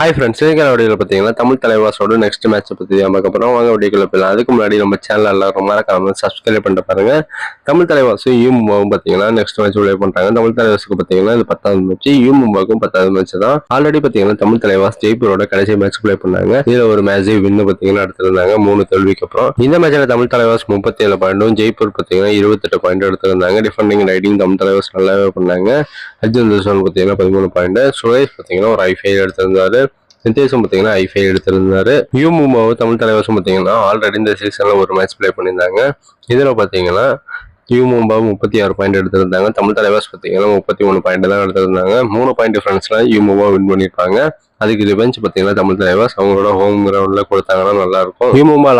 Hi friends இன்னைக்கு வீடியோவில் பார்த்தீங்கன்னா தமிழ் தலைவாசோட நெக்ஸ்ட் மேட்ச்சை பற்றி நமக்கு அப்புறம் வாங்க வீடியோக்குள்ள போயிடலாம். அதுக்கு முன்னாடி நம்ம சேனல் எல்லாரும் மறக்காம சப்ஸ்கிரைப் பண்ணிட்டு பாருங்க. தமிழ் தலைவாசும் யூ மும்பாவும் பார்த்தீங்கன்னா நெக்ஸ்ட் மேட்ச் விளைய பண்ணுறாங்க தமிழ் தலைவாசுக்கு பார்த்தீங்கன்னா இது பத்தாவது மேட்ச் யூ மும்பாவுக்கும் பத்தாவது மேட்ச் தான். ஆல்ரெடி பார்த்தீங்கன்னா தமிழ் தலைவாஸ் ஜெய்ப்பூரோட கடைசி மேட்ச் ப்ளே பண்ணாங்க இதில் ஒரு மேட்ச் வின்னு பார்த்தீங்கன்னா எடுத்திருந்தாங்க. மூணு தோல்விக்கு அப்புறம். இந்த மேட்ச்சில் தமிழ் தலைவாஸ் முப்பத்தி ஏழு பாயிண்டும் ஜெய்ப்பூர் பார்த்தீங்கன்னா இருபத்தெட்டு பாயிண்ட் எடுத்திருந்தாங்க. டிஃபெண்டிங் ரைடிங் தமிழ் தலைவாஸ் நல்லாவே பண்ணாங்க. அர்ஜுன் தர்ஷன் பார்த்தீங்கன்னா பதிமூணு பாயிண்ட் சுரேஷ் பார்த்தீங்கன்னா ஒரு ஐஃபை எடுத்திருந்தாரு. நித்தேஷும் பார்த்தீங்கன்னா ஐஃபை எடுத்திருந்தாரு. யூ மூமாவும் தமிழ் தலைவசம் பார்த்தீங்கன்னா ஆல்ரெடி இந்த சீசனில் ஒரு மேட்ச் ப்ளே பண்ணியிருந்தாங்க. இதில் பார்த்தீங்கன்னா யூ மும்பா முப்பத்தி ஆறு பாயிண்ட் எடுத்திருந்தாங்க. தமிழ் தலைவாஸ் பார்த்தீங்கன்னா முப்பத்தி மூணு பாயிண்ட் தான் எடுத்திருந்தாங்க. மூணு பாயிண்ட் டிஃபரன்ஸ்ல யூ மும்பா வின் பண்ணியிருப்பாங்க. அதுக்கு ரிவெஞ்ச் பார்த்தீங்கன்னா தமிழ் தலைவாஸ் அவங்களோட ஹோம் கிரவுண்டில் கொடுத்தாங்கன்னா நல்லா இருக்கும்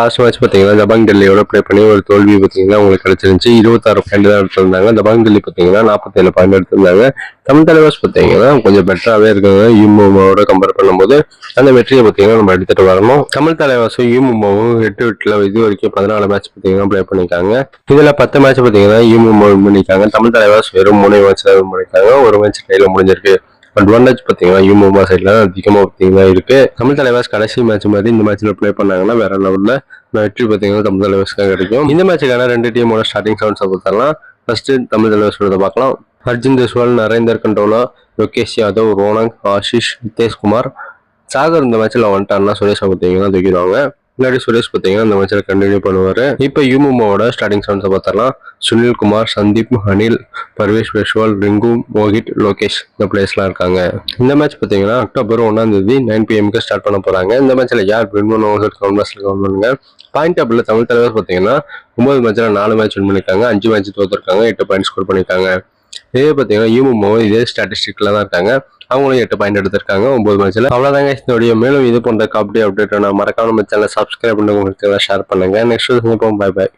லாஸ்ட் மேட்ச் பார்த்தீங்கன்னா ஜபாங் டெல்லியோட ப்ளே பண்ணி ஒரு தோல்வி பார்த்தீங்கன்னா உங்களுக்கு கிடைச்சிருந்துச்சு. இருபத்தாறு பாயிண்ட் தான் எடுத்திருந்தாங்க. தபாங் டெல்லி பார்த்தீங்கன்னா நாற்பத்தேழு பாயிண்ட் எடுத்திருந்தாங்க. தமிழ் தலைவாஸ் பார்த்தீங்கன்னா கொஞ்சம் பெட்டராகவே இருக்காங்க யூ கம்பேர் பண்ணும்போது அந்த வெற்றியை பார்த்தீங்கன்னா நம்ம எடுத்துகிட்டு வரணும். தமிழ் தலைவாசும் யூ எட்டு எட்டில் இது வரைக்கும் பதினாலு மேட்ச் பார்த்தீங்கன்னா ப்ளே பண்ணியிருக்காங்க. இதில் பத்து மேட்ச் பார்த்தீங்கன்னா யூ வின் பண்ணியிருக்காங்க தமிழ் தலைவாஸ் வெறும் மூணு மேட்ச் தான் வின் பண்ணியிருக்காங்க ஒரு மேட்ச் கையில் முடிஞ்சிருக்கு. அட்வான்டேஜ் பார்த்தீங்கன்னா யூ மும்பா சைட்ல அதிகமாக பார்த்தீங்கன்னா இருக்கு. தமிழ் தலைவாஸ் கடைசி மேட்ச் மாதிரி இந்த மேட்ச்சில் ப்ளே பண்ணாங்கன்னா வேற லெவலில் வெற்றி பார்த்தீங்கன்னா தமிழ் தலைவாஸ்க்காக கிடைக்கும். இந்த மேட்சுக்கான ரெண்டு டீமோட ஸ்டார்டிங் சவுண்ட்ஸை பார்த்தாலாம் ஃபர்ஸ்ட் தமிழ் தலைவாஸ் பார்க்கலாம். அர்ஜுன் தேஸ்வால் நரேந்தர் கண்டோலா லோகேஷ் யாதவ் ரோனங் ஆஷிஷ் நிதேஷ்குமார் சாகர் இந்த மேட்ச்ல வந்துட்டான்னா சுரேஷா பார்த்தீங்கன்னா தூக்கிடுவாங்க. முன்னாடி சுரேஷ் பார்த்தீங்கன்னா அந்த மேட்சில் கண்டினியூ பண்ணுவார். இப்போ யூமுமாவோட ஸ்டார்டிங் சவுண்ட்ஸை பார்த்தரலாம் சுனில் குமார் சந்தீப் அனில் பர்வேஷ் பெஷ்வால் ரிங்கு மோஹித் லோகேஷ் இந்த பிளேஸ்லாம் இருக்காங்க. இந்த மேட்ச் பார்த்தீங்கன்னா அக்டோபர் ஒன்றாம் தேதி நைன் பிஎம்க்கு ஸ்டார்ட் பண்ண போகிறாங்க இந்த மேட்ச்சில் யார் வின் பண்ணுவாங்க கவுன்வர்ஸ்ல கவுண்ட் பண்ணுங்க. பாயிண்ட் டேபிள் தமிழ் தலைவர் பார்த்தீங்கன்னா ஒன்பது மேட்ச்ல நாலு மேட்ச் வின் பண்ணிருக்காங்க. அஞ்சு மேட்ச் தோற்றுருக்காங்க எட்டு பாயிண்ட் ஸ்கோர் பண்ணியிருக்காங்க இதே பார்த்தீங்கன்னா யூமுமாவும் இதே ஸ்டாட்டிஸ்டிக்கில் தான் இருக்காங்க. அவங்களும் எட்டு பாயிண்ட் எடுத்திருக்காங்க ஒன்பது மேட்ச்ல அவ்வளவுதாங்க இந்த மேலும் இது போன்ற கபடி அப்டேட் நான் மறக்காம நம்ம சேனல் சப்ஸ்கிரைப் பண்ணுங்க உங்களுக்கு ஷேர் பண்ணுங்க. Next by by